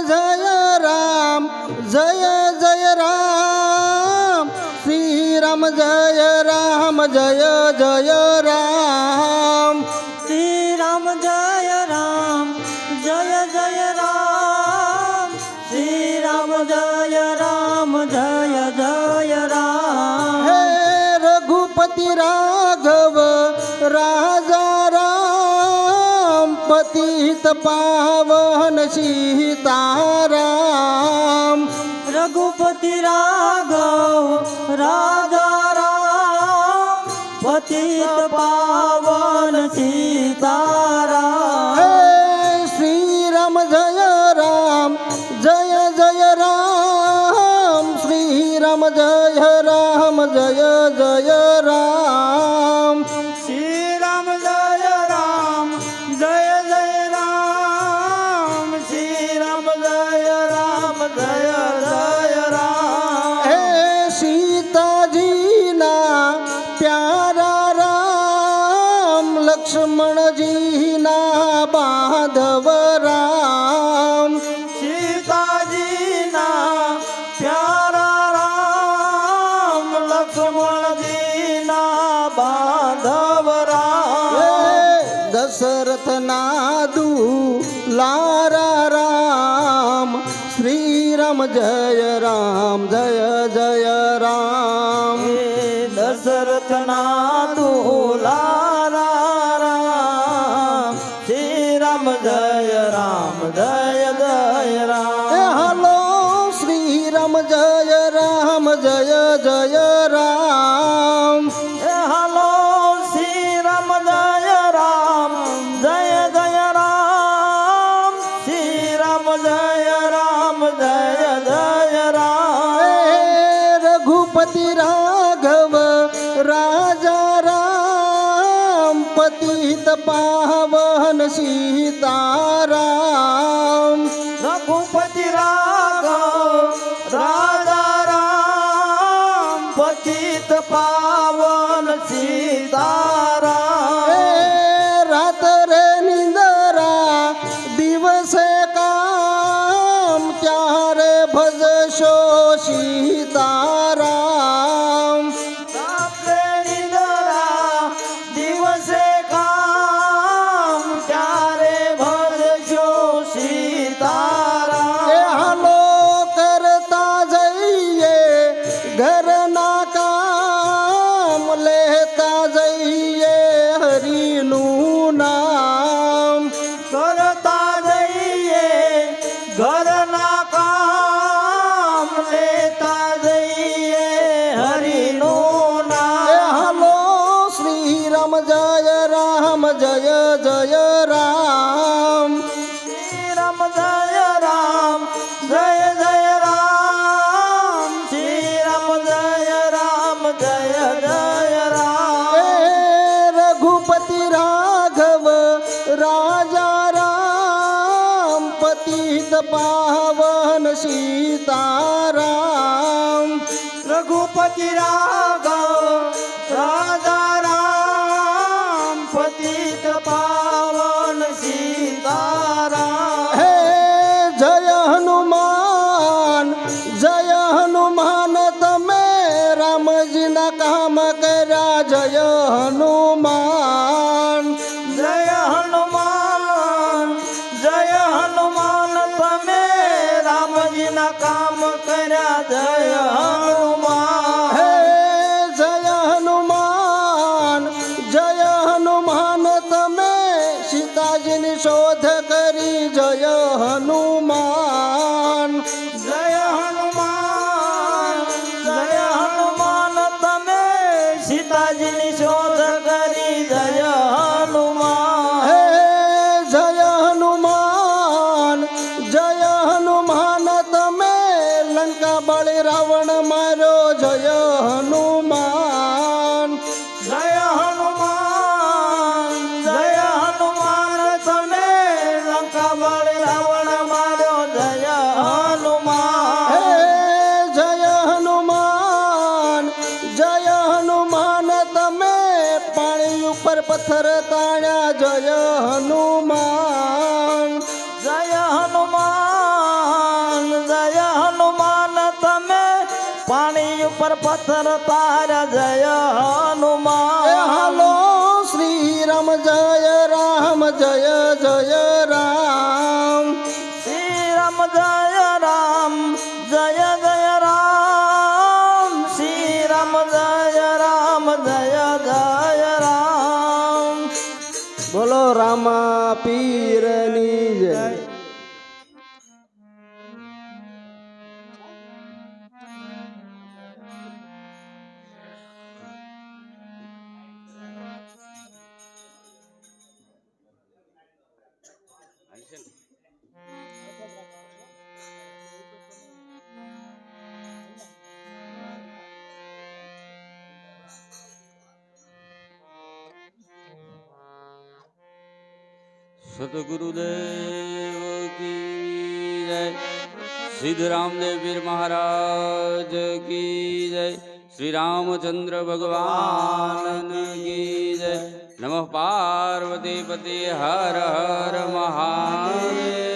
বোঝা પતિત પાવન સીતા लक्ष्मण जी પતિત પાવન સીતા રાવણ સીતારામ રઘુપતિ રાઘવ સતગુરુદેવ કી જય સિદ્ધ રામદેવ વીર મહારાજ કી જય શ્રી રામચંદ્ર ભગવાન કી જય નમઃ પાર્વતી પતિ હર હર મહાદેવ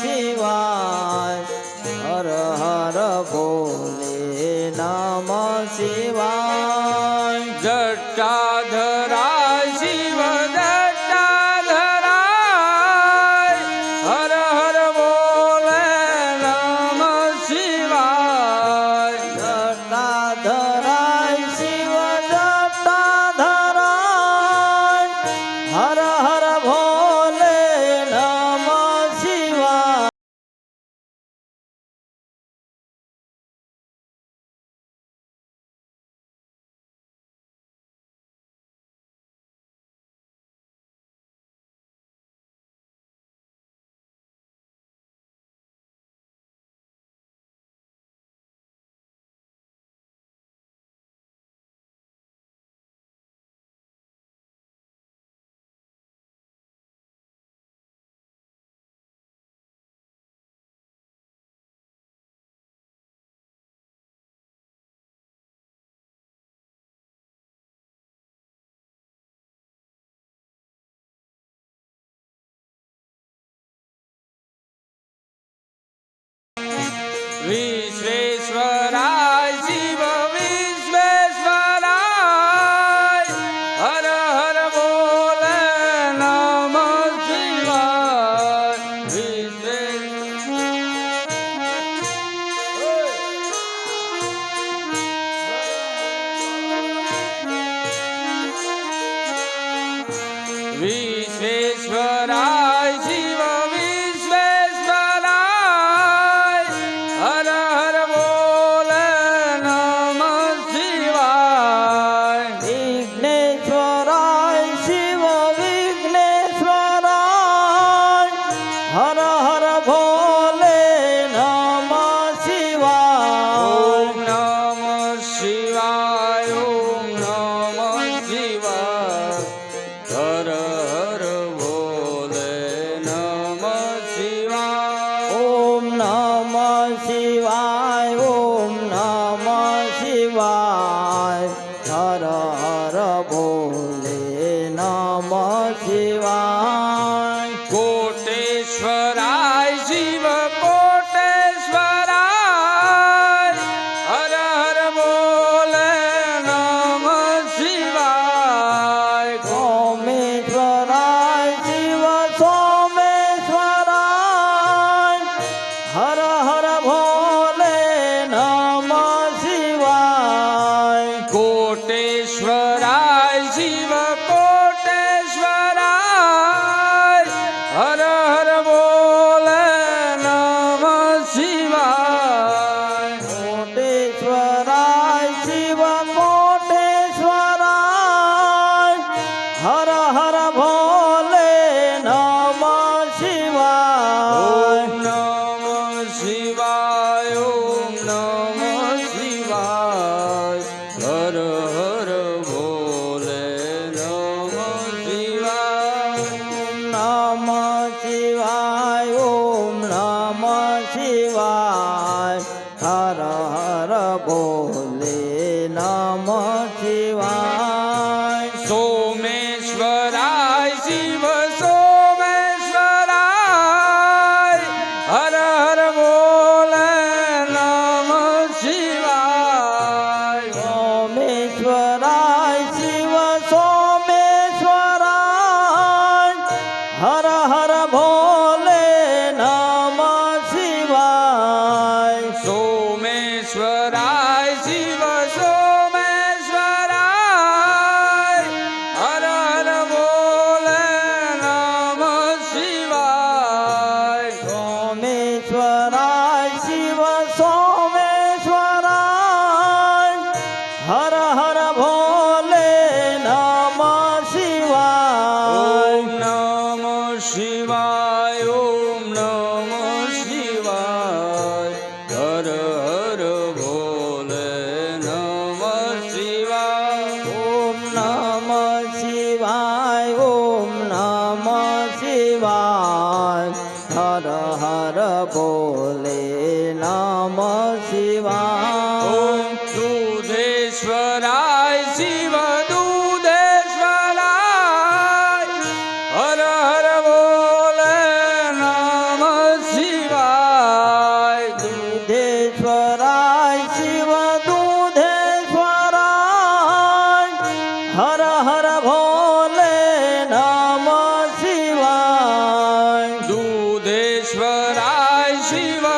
શિવાય હર હર ભોલે નામ શિવાય. શિવાય. હર હર બોલ. Bo. 希望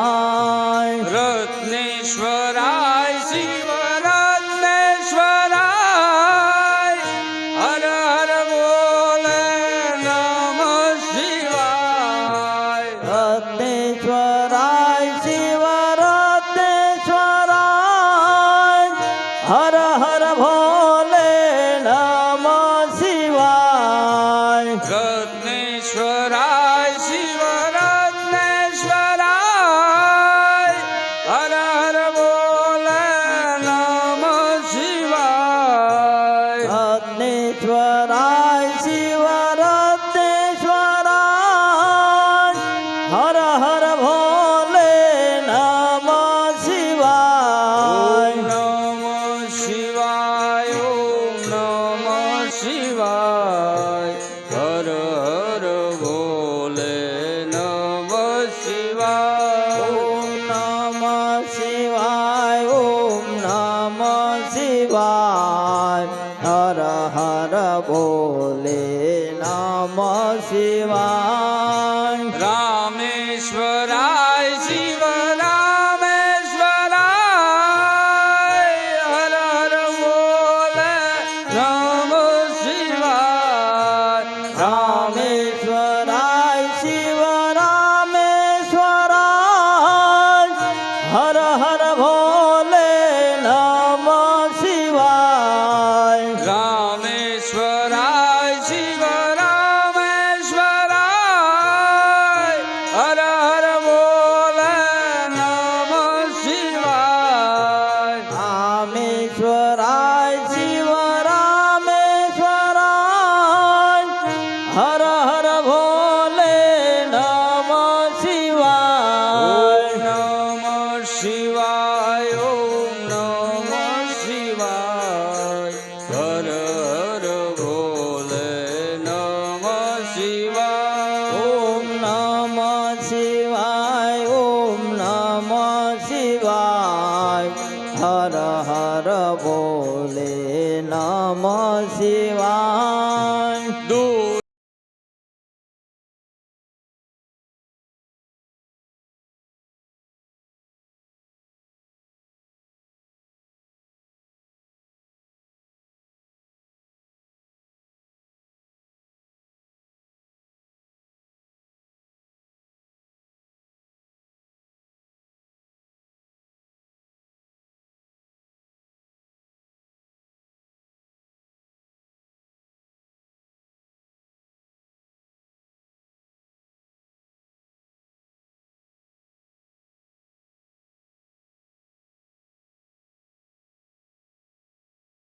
Vigneshwara しは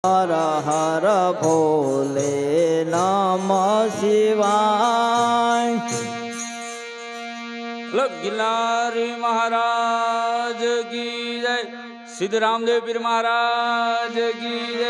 હર હર ભોલે નમ શિવાય ગિલારી મહારાજ કી જય સિદ્ધ રામદેવ પીર મહારાજ કી જય